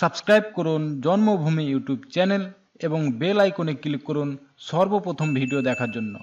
Subscribe করুন জন্মভূমি YouTube channel এবং বেল আইকনে ক্লিক করুন সর্বপ্রথম ভিডিও দেখার জন্য।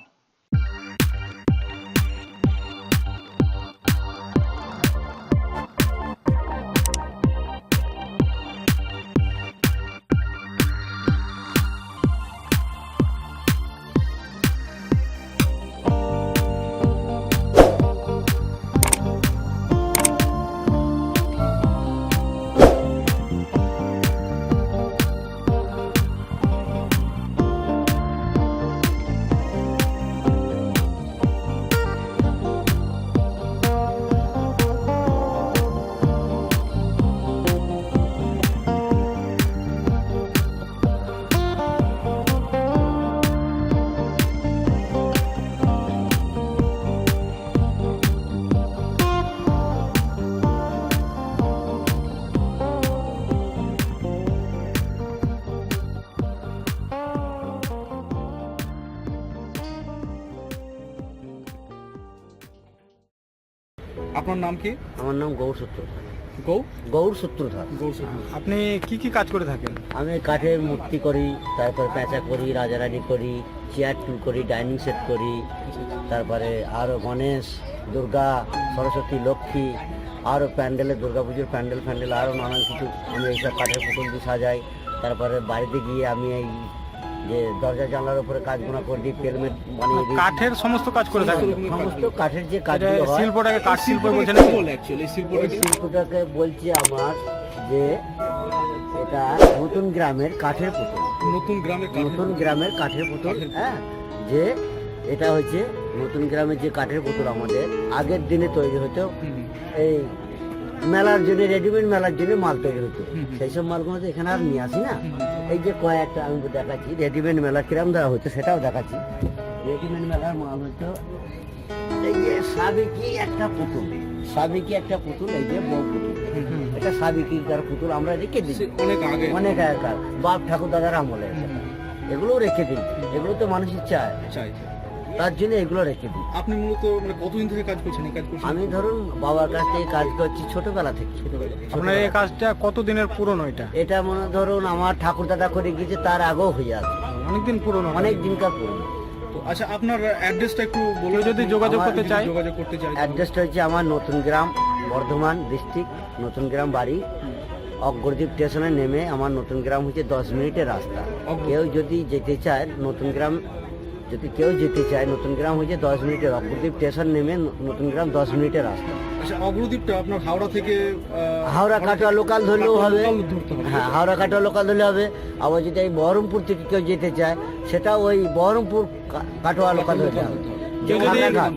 আপনার নাম কি? আমার নাম গৌর সূত্রধর। গৌ? গৌর সূত্রধর। আপনি কি কি কাজ করে থাকেন? আমি কাঠের মূর্তি করি তারপর পেঁচা করি রাজারানি করি চেয়ার টুল করি ডাইনিং সেট করি তারপরে আরও গণেশ দুর্গা সরস্বতী লক্ষ্মী আরও প্যান্ডেলে দুর্গা পুজোর প্যান্ডেল ফ্যান্ডেল আরও নানান কিছু আমি এইসব কাঠের পুতুল দিয়ে সাজাই। তারপরে বাড়িতে গিয়ে আমি এই যে দরজা জানলার উপরে কাজগুলো করে দিই পেলমেট বানিয়ে দিই কাঠের সমস্ত কাজ করে থাকেন। সমস্ত কাঠের যে হয় শিল্পটাকে কাঠ শিল্প বলছেন কি বলে অ্যাকচুয়ালি এই শিল্পটা কি শিল্পটাকে বলছি আমার যে এটা নতুন গ্রামের কাঠের পুতুল। নতুন গ্রামে কাঠের নতুন গ্রামের কাঠের পুতুল হ্যাঁ যে এটা হচ্ছে নতুন গ্রামের যে কাঠের পুতুল আমাদের আগের দিনে তৈরি হতো। এই মেলার জন্য রেডিমেড মেলার জন্য মাল তৈরি হতো। সেই সব মালগুলো তো এখানে আর নিয়ে আসি না। এই যে কয়েকটা আমি দেখাচ্ছি রেডিমেড মেলা কিরাম দেওয়া হতো সেটাও দেখাচ্ছি। রেডিমেড মেলার মাল হতো এই যে সাবেকি একটা পুতুল। সাবেকি একটা পুতুল এই যে বউ পুতুল। এটা সাবেকিকার পুতুল আমরা রেখে দিই। অনেক আগে। অনেক আগেকার। বাপ ঠাকুর দাদার আমলে। এগুলো রেখে দিই। এগুলো তো মানুষের চায়। চাই তার জন্য এগুলো রেখে দিই। আপনি মূলত মানে কতদিন থেকে কাজ করছেন এই কাজ করছেন আমি ধরুন বাবার কাছ থেকে কাজ করছি ছোটবেলা থেকে। আপনার এই কাজটা কত দিনের পুরনো এটা? এটা মনে ধরুন আমার ঠাকুর দাদা করে গিয়েছে তার আগেও হয়ে আছে। অনেকদিন পুরনো। অনেক দিনকার পুরনো। তো আচ্ছা আপনার অ্যাড্রেসটা একটু বলে যদি যোগাযোগ করতে চায়? যোগাযোগ করতে চাই অ্যাড্রেসটা হচ্ছে আমার নতুন গ্রাম বর্ধমান ডিস্ট্রিক্ট নতুন গ্রাম বাড়ি অগ্রদীপ স্টেশনে নেমে আমার নতুন গ্রাম হচ্ছে দশ মিনিটের রাস্তা। কেউ যদি যেতে চায় নতুন গ্রাম যদি কেউ যেতে চায় নতুন গ্রাম হচ্ছে দশ মিনিটের অগ্রদীপ স্টেশন নেমে নতুন গ্রাম দশ মিনিটের রাস্তা। আচ্ছা অগ্রদীপটা আপনার হাওড়া থেকে হাওড়া কাটোয়া লোকাল ধরলেও হবে। হ্যাঁ হাওড়া কাটোয়া লোকাল ধরলে হবে। আবার যদি এই বহরমপুর থেকে কেউ যেতে চায় সেটা ওই বহরমপুর কাটোয়া লোকাল ধরতে হবে। খাগড়াঘাট।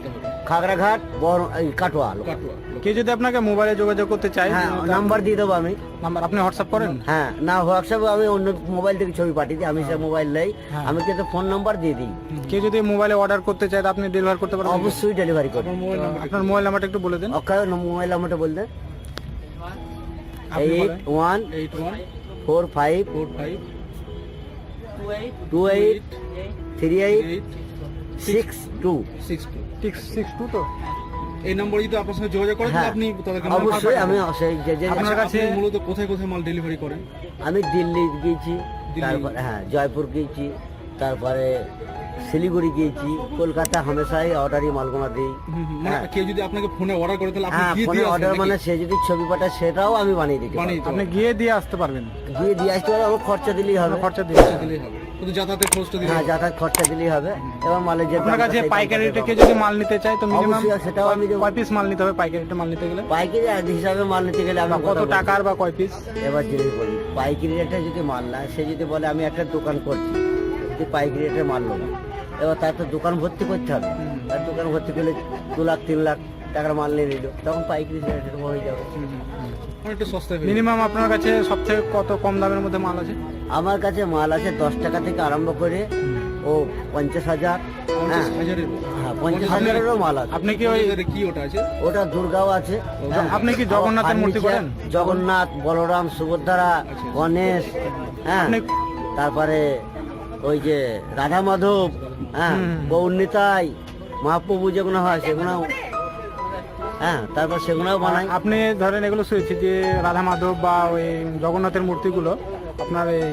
খাগড়াঘাট বহরম এই কাটোয়া লোকাল কাটোয়া। কেউ যদি আপনাকে মোবাইলে যোগাযোগ করতে চায় হ্যাঁ নাম্বার দিয়ে দেবো আমি। নাম্বার আপনি হোয়াটসঅ্যাপ করেন? হ্যাঁ না হোয়াটসঅ্যাপে আমি অন্য মোবাইল থেকে ছবি পাঠিয়ে দিই আমি সে মোবাইল নেই। হ্যাঁ। আমি কিন্তু ফোন নাম্বার দিয়ে দিই। কেউ যদি মোবাইলে অর্ডার করতে চায় তা আপনি ডেলিভার করতে পারেন অবশ্যই ডেলিভারি করি। আপনার মোবাইল নাম্বারটা একটু বলে দেন। অক্ষয় মোবাইল নাম্বারটা বলতেন আপনি eight one eight one four five four five two eight three eight eight six two. Six two. Six six two তো? এই নম্বরে যদি আপনার সঙ্গে যোগাযোগ করেন হ্যাঁ। আপনি তাদেরকে মাল অবশ্যই পাঠাবেন। আমি সেই যে যে- আপনার কাছে- মূলত কোথায় কোথায় মাল ডেলিভারি করেন আমি দিল্লি গিয়েছি দিল্লি। তারপরে হ্যাঁ জয়পুর গিয়েছি তারপরে শিলিগুড়ি গিয়েছি কলকাতা হামেশাই অর্ডারই মালগুনা দিই হুম, হুম, মানে হ্যাঁ। কেউ যদি আপনাকে ফোনে অর্ডার করে তাহলে আপনি হ্যাঁ গিয়ে ফোনে দিয়ে অর্ডার মানে নাকি? সে যদি ছবি পাঠায় সেটাও আমি বানিয়ে দিতে বানিয়ে পারি দিতে আপনি গিয়ে দিয়ে আসতে পারবেন গিয়ে দিয়ে আসতে পারব আমার খরচা দিলেই হবে খরচা দিয়ে দিলেই হবে শুধু যাতায়াতের খরচটা দিলে হ্যাঁ যাতায়াত খরচা দিলেই হবে। মালের যে আপনার কাছে পাইকারি রেটে যদি মাল নিতে চায় তো মিনিমাম সেটাও আমি কয় পিস মাল নিতে হবে পাইকারি রেটে মাল নিতে গেলে? পাইকারি হিসাবে মাল নিতে গেলে আমি কত টাকার বা কয় পিস এবার জিনিস বলি পাইকারি রেটে যদি মাল না সে যদি বলে আমি একটা দোকান করছি। যদি পাইকারি রেটে মাল নেব। এবার তার তো দোকান ভর্তি করতে হবে। তার দোকান ভর্তি করলে দু লাখ তিন লাখ টাকার মাল নিয়ে নিল। তখন পাইকারি রেটে হয়ে যাবে। মিনিমাম আপনার কাছে সব থেকে কত কম দামের মধ্যে মাল আছে? আমার কাছে মাল আছে দশ টাকা থেকে আরম্ভ করে ও পঞ্চাশ হাজার পঞ্চাশ হ্যাঁ। হ্যাঁ পঞ্চাশ হাজারেরও মাল আছে। আপনি কি ওই কি ওটা আছে? ওটা দুর্গাও আছে হ্যাঁ। আপনি কি জগন্নাথের মূর্তি করেন? জগন্নাথ বলরাম সুভদ্রা গণেশ হ্যাঁ। তারপরে ওই যে রাধা মাধব হ্যাঁ। গৌরনীতাই মহাপ্রভু যেগুলো হয় সেগুলো হ্যাঁ তারপর সেগুলোও বানাই। আপনি ধরেন এগুলো শুয়েছি যে রাধা মাধব বা ওই জগন্নাথের মূর্তিগুলো আপনার এই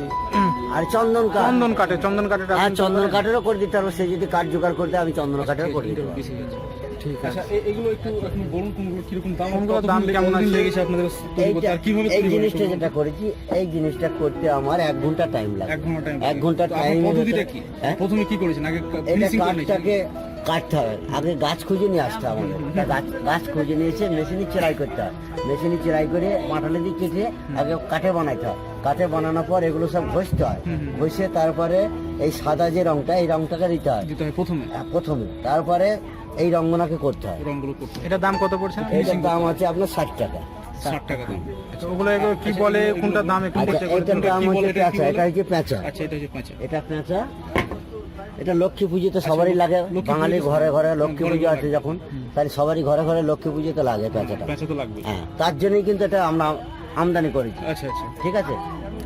আর চন্দন কাঠ চন্দন কাঠে চন্দন কাঠের হ্যাঁ চন্দন কাঠেরও করে দিতে পারব সে যদি কাঠ জোগাড় করতে আমি চন্দন কাঠেরও করে দিতে পারব। আছে আচ্ছা এ- এগুলো একটু এখন বলুন কোনগুলো কীরকম দাম? দাম কেমন আছে? লেগেছে আপনাদের তৈরি করতে? আর কীভাবে এই জিনিসটা যেটা করেছি এই জিনিসটা করতে আমার এক ঘণ্টা টাইম লাগে। এক ঘণ্টা টাইম এক ঘণ্টা টাইম পদ্ধতিটা কি? হ্যাঁ? প্রথমে কি করেছেন? আগে ফিনিশিং করে নিয়েছেন। কাঠটাকে কাটতে হবে। আগে গাছ খুঁজে নিয়ে আসতে হবে আমাদের। গাছ গাছ খুঁজে নিয়ে এসে মেশিনে চেরাই করতে হয় মেশিনে চেরাই করে মাটালে দিয়ে কেটে আগে কাঠে বানাইতে হয় কাঠে বানানোর পর এগুলো সব ঘষতে হয়। ঘষে তারপরে এই সাদা যে রংটা এই রংটাকে দিতে হয়। প্রথমে? প্রথমে। তারপরে এই রঙ্গনাকে করতে হয়। হয়। এটার দাম কত পড়ছে? এটার দাম আছে আপনার ষাট টাকা। টাকা দাম। ওগুলো কি বলে? কোনটার দাম একটু আচ্ছা হচ্ছে এটা? এটা হচ্ছে আচ্ছা এটা হচ্ছে পাঁচা এটা পেঁচা এটা লক্ষ্মী পুজোতে সবারই লাগে। বাঙালি ঘরে ঘরে লক্ষ্মী পুজো আছে যখন তাই সবারই ঘরে ঘরে লক্ষ্মী পুজোতে লাগে লাগবে হ্যাঁ তার জন্যই কিন্তু এটা আমরা আমদানি করেছি। আচ্ছা আচ্ছা। ঠিক আছে?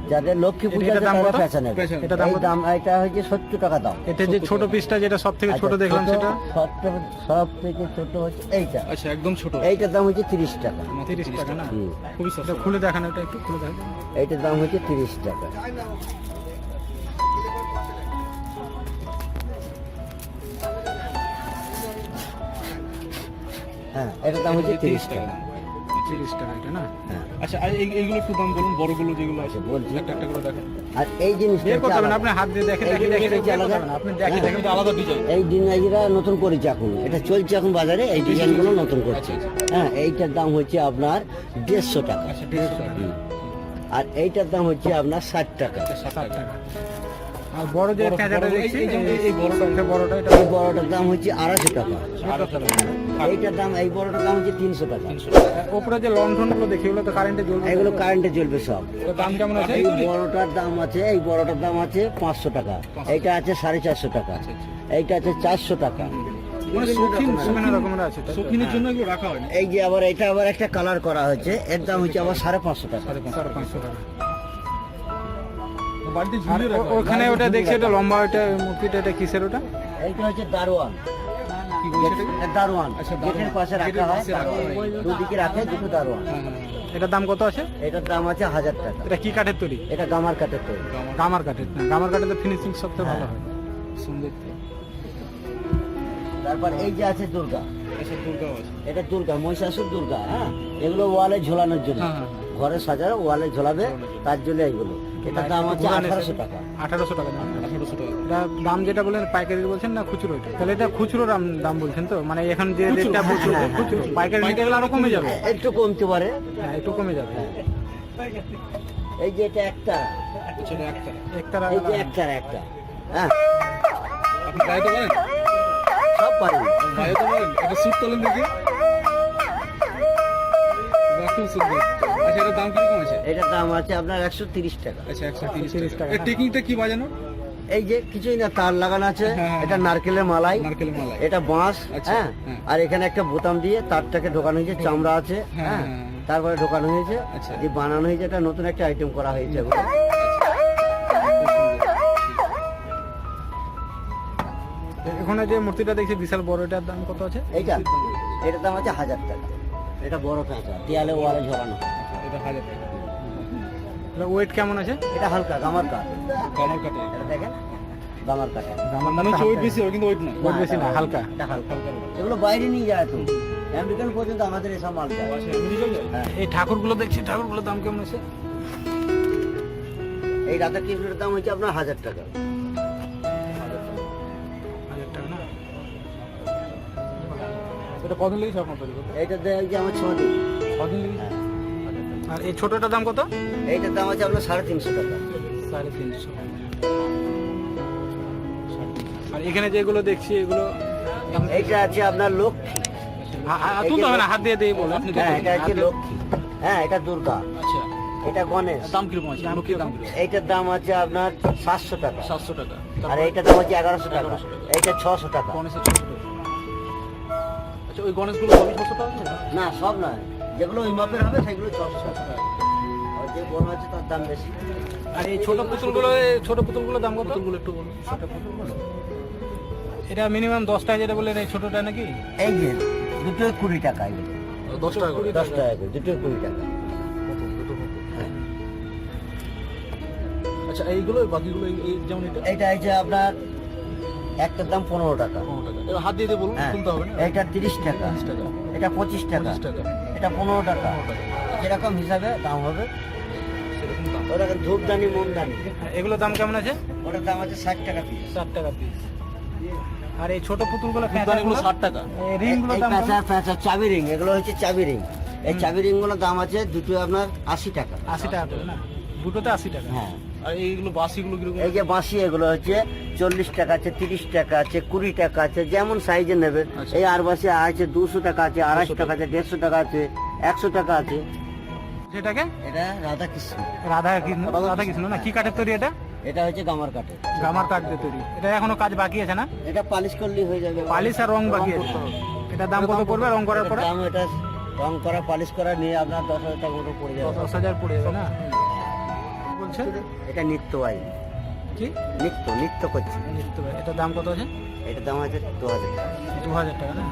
যাদের লক্ষ্মী পুজো দাম কত? নেবে। এটার দাম দাম এটা হচ্ছে সত্তর টাকা দাম। এটা যে ছোট পিসটা যেটা সব থেকে ছোট আচ্ছা, দেখলাম সেটা? সব- সব থেকে ছোট হচ্ছে এইটা। আচ্ছা একদম ছোট। এইটার দাম হচ্ছে তিরিশ টাকা। 30 টাকা না? খুবই সস্তা। খুলে দেখানো এটা একটু খুলে দেখানো। এইটার দাম হচ্ছে তিরিশ টাকা। হ্যাঁ এটার দাম হচ্ছে তিরিশ টাকা। তিরিশ টাকা এটা না? হ্যাঁ। আচ্ছা আর এই- এইগুলো একটু দাম বলুন বড়গুলো যেগুলো আছে। আচ্ছা, বলছি। একটা একটা করে দেখেন। আর এই জিনিসটা বের করতে হবে আপনি হাত দিয়ে দেখে দেখে দেখে জিনিসটা দেখে হচ্ছে আলাদা। আপনি দেখে হ্যাঁ, দেখে আলাদা ডিজাইন এই ডিজাইনটা নতুন করেছে এখন। এটা চলছে এখন বাজারে এই ডিজাইনগুলো নতুন করছে। হ্যাঁ এইটার দাম হচ্ছে আপনার দেড়শো টাকা। আচ্ছা। আর এইটার দাম হচ্ছে আপনার ষাট টাকা। ষাট টাকা। আর বড় যে বড়- দেখছি এই- এই যে- এই বড়টা- বড়টা এটা এই বড়টার দাম হচ্ছে আড়াইশো টাকা। এইটার দাম এই বড়টার দাম হচ্ছে তিনশো টাকা। উপরে যে লন্ঠনগুলো দেখি ওগুলো তো কারেন্টে জ্বলবে। এগুলো কারেন্টে চলবে সব। দাম কেমন আছে? এই বড়টার দাম আছে এই বড়টার দাম আছে পাঁচশো টাকা। এইটা আছে সাড়ে চারশো টাকা। আচ্ছা, এইটা আছে চারশো টাকা। মানে হয়। না। এই যে আবার এটা আবার একটা কালার করা হয়েছে। এর দাম হচ্ছে আবার সাড়ে পাঁচশো টাকা। সাড়ে পাঁচশো টাকা। ওখানে ওটা দেখছি ওটা লম্বা ওটা মূর্তিটা এটা কিসের ওটা? এইটা হচ্ছে দারোয়ান? এটা? দারোয়ান। আচ্ছা, গেটের পাশে রাখা হয় হয়। দুদিকে রাখে দুটো দারোয়ান। হ্যাঁ, হ্যাঁ, হ্যাঁ। এটার দাম কত আছে? এটার দাম আছে হাজার টাকা। এটা কি কাঠের তৈরি? এটা গামার কাঠের তৈরি। গামার কাঠের গামার কাঠের তো ফিনিশিং ভালো হয়। সুন্দর তারপর এই যে আছে দুর্গা। আচ্ছা এটা দুর্গা মহিষাসুর দুর্গা হ্যাঁ? এগুলো ওয়ালে ঝোলানোর জন্য। হ্যাঁ, হ্যাঁ, ঘরে সাজানো ওয়ালে ঝোলাবে তার জন্য এইগুলো। এটার দাম হচ্ছে আঠারোশো টাকা। আঠারোশো টাকা দাম আঠারোশো টাকা। এটা দাম যেটা বললেন পাইকারি বলছেন না খুচরো এটা? তাহলে এটা খুচরো দাম দাম বলছেন তো? মানে এখন যে রেটটা হ্যাঁ, বলছো হ্যাঁ, হ্যাঁ। খুচরো। পাইকারি গেলে আরও কমে যাবে? একটু কমতে পারে। হ্যাঁ একটু কমে যাবে। এই যে এটা একটা। একটা। এই যে একটা একটা। হ্যাঁ। আপনি গায়ে তো পারেন সব পারি। গায়ে তো পারেন একটা স্যুট তোলেন দেখি। সুন্দর আচ্ছা এটার দাম কীরকম আছে এটার দাম আছে আপনার একশো তিরিশ টাকা আচ্ছা একশো তিরিশ 30 টাকা টাকা। টেকনিকটা কি বাজানো এই যে কিছুই না তার লাগানো আছে হ্যাঁ, হ্যাঁ, এটা নারকেলের মালাই এটা বাঁশ আচ্ছা, হ্যাঁ হ্যাঁ। আর এখানে একটা বোতাম দিয়ে তারটাকে ঢোকানো হয়েছে চামড়া আছে হ্যাঁ, হ্যাঁ হ্যাঁ, হ্যাঁ। তারপরে ঢোকানো হয়েছে আচ্ছা। যে বানানো হয়েছে এটা নতুন একটা আইটেম করা হয়েছে। এখানে যে মূর্তিটা দেখছি বিশাল বড় এটার দাম কত আছে এইটা এটার দাম আছে হাজার টাকা এটা বড় পেঁচা দেয়ালে ওয়ালে ঝোলানো। এটা হাজার টাকা ওয়েট কেমন আছে? এটা হালকা গামার কাঠ। কমর কাটে এটা দেখেন গামার কাঠে। গামার মনে হচ্ছে ওয়েট বেশি হবে কিন্তু ওয়েট না ওয়েট বেশি না হালকা। এটা হালকা। এগুলো বাইরে নিয়ে যায় তো। আমেরিকান পর্যন্ত আমাদের এসব মাল যায়। আচ্ছা হ্যাঁ। এই ঠাকুরগুলো দেখছি ঠাকুরগুলোর দাম কেমন আছে? এই রাধা কৃষ্ণের দাম হচ্ছে আপনার হাজার টাকা। এটা কদিন লেগেছে আপনার তৈরি করতে? এইটার দাম হচ্ছে আমার ছ কদিন লেগেছে? হ্যাঁ। আর এই ছোটটার দাম কত? এইটার দাম আছে আপনার সাড়ে তিনশো টাকা। সাড়ে তিনশো। আর এখানে যেগুলো দেখছি এগুলো এইটা আছে আপনার লক্ষ্মী। তুলতে হবে না হাত দিয়ে হ্যাঁ এটা লক্ষ্মী। হ্যাঁ এটা দুর্গা। আচ্ছা। এটা গণেশ। দাম কীরকম আছে? লক্ষ্মীর দাম কীরকম? এইটার দাম আছে আপনার সাতশো টাকা। সাতশো টাকা। আর এইটার দাম হচ্ছে এগারোশো টাকা। এইটা ছশো টাকা। গণেশের ছশো টাকা। আচ্ছা ওই গণেশগুলো সবই ছশো টাকা না সব নয়। যেগুলো ওই মাপের হবে সেগুলো ছশো টাকা আর যে বড় আছে তার দাম বেশি। আর এই ছোট পুতুলগুলো এই ছোট পুতুলগুলোর দাম কত? পুতুলগুলো একটু বলুন। ছোট পুতুলগুলো? এটা মিনিমাম দশটা যেটা বললেন এই ছোটটা নাকি? এই যে দুটোই কুড়ি টাকা দশ টাকা করে। দশ টাকা করে দুটো কুড়ি টাকা। দুটো। আচ্ছা এইগুলো বাকিগুলো এই- এই যেমন এটা। এইটা হচ্ছে আপনার একটার দাম পনেরো টাকা। এবার হাত দিয়ে দিয়ে বলুন হ্যাঁ শুনতে হবে না? এইটা তিরিশ টাকা। তিরিশ টাকা। এটা পঁচিশ টাকা। পঁচিশ টাকা। এটা পনেরো টাকা। যেরকম হিসাবে দাম হবে সেরকম দাম। ওটা ধূপদানি মোমদানি এগুলোর দাম কেমন আছে? ওটার দাম আছে ষাট টাকা পিস ষাট টাকা পিস আর এই ছোট পুতুলগুলো ফুলদানিগুলো ষাট টাকা। রিংগুলোর এই দাম প্যাঁচা প্যাঁচা চাবি রিং। এগুলো হচ্ছে চাবি রিং। এই চাবি রিংগুলোর দাম আছে দুটো আপনার আশি টাকা। আশি টাকা করে না? দুটোতে আশি টাকা। হ্যাঁ। আর এইগুলো বাসিগুলো কীরকম? এই যে বাঁশি এগুলো হচ্ছে চল্লিশ টাকা আছে তিরিশ টাকা আছে কুড়ি টাকা আছে যেমন সাইজে নেবেন আচ্ছা। এই আর বাসি আছে দুশো টাকা আছে আড়াইশো টাকা আছে দেড়শো টাকা আছে একশো টাকা আছে। সেটাকে? এটা রাধা কৃষ্ণ রাধা কৃষ্ণ রাধা কৃষ্ণ না? কি কাঠের তৈরি এটা? এটা হচ্ছে গামার কাঠে গামার কাঠ দিয়ে তৈরি। এটা এখনও কাজ বাকি আছে না? এটা পালিশ করলেই হয়ে যাবে। পালিশ আর রং বাকি আছে। এটা দাম কত পড়বে? রং করার পরে? দাম এটা রং করা পালিশ করা নিয়ে আপনার দশ হাজার টাকা পড়ে যাবে। দশ হাজার পড়ে যাবে না? বলছে এটা নিত্য আইন। কি? নিত্য নিত্য করছে। নিত্য এটা দাম কত আছে? এটার দাম আছে দু হাজার টাকা। দু হাজার টাকা না?